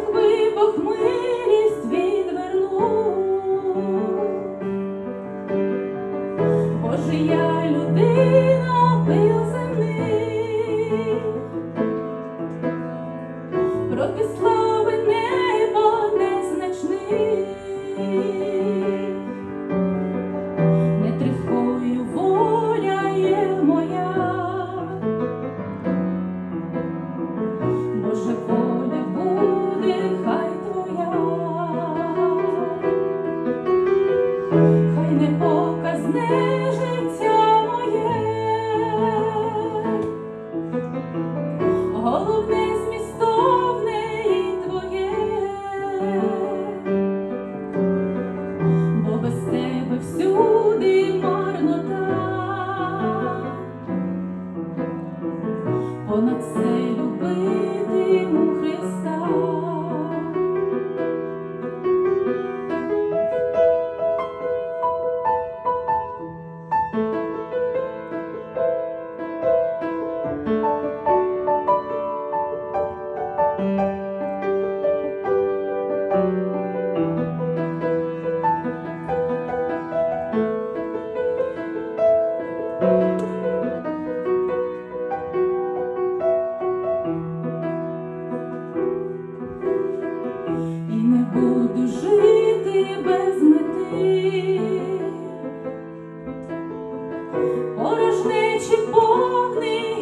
якби Бог милість я людина. Не показне порожнечі повни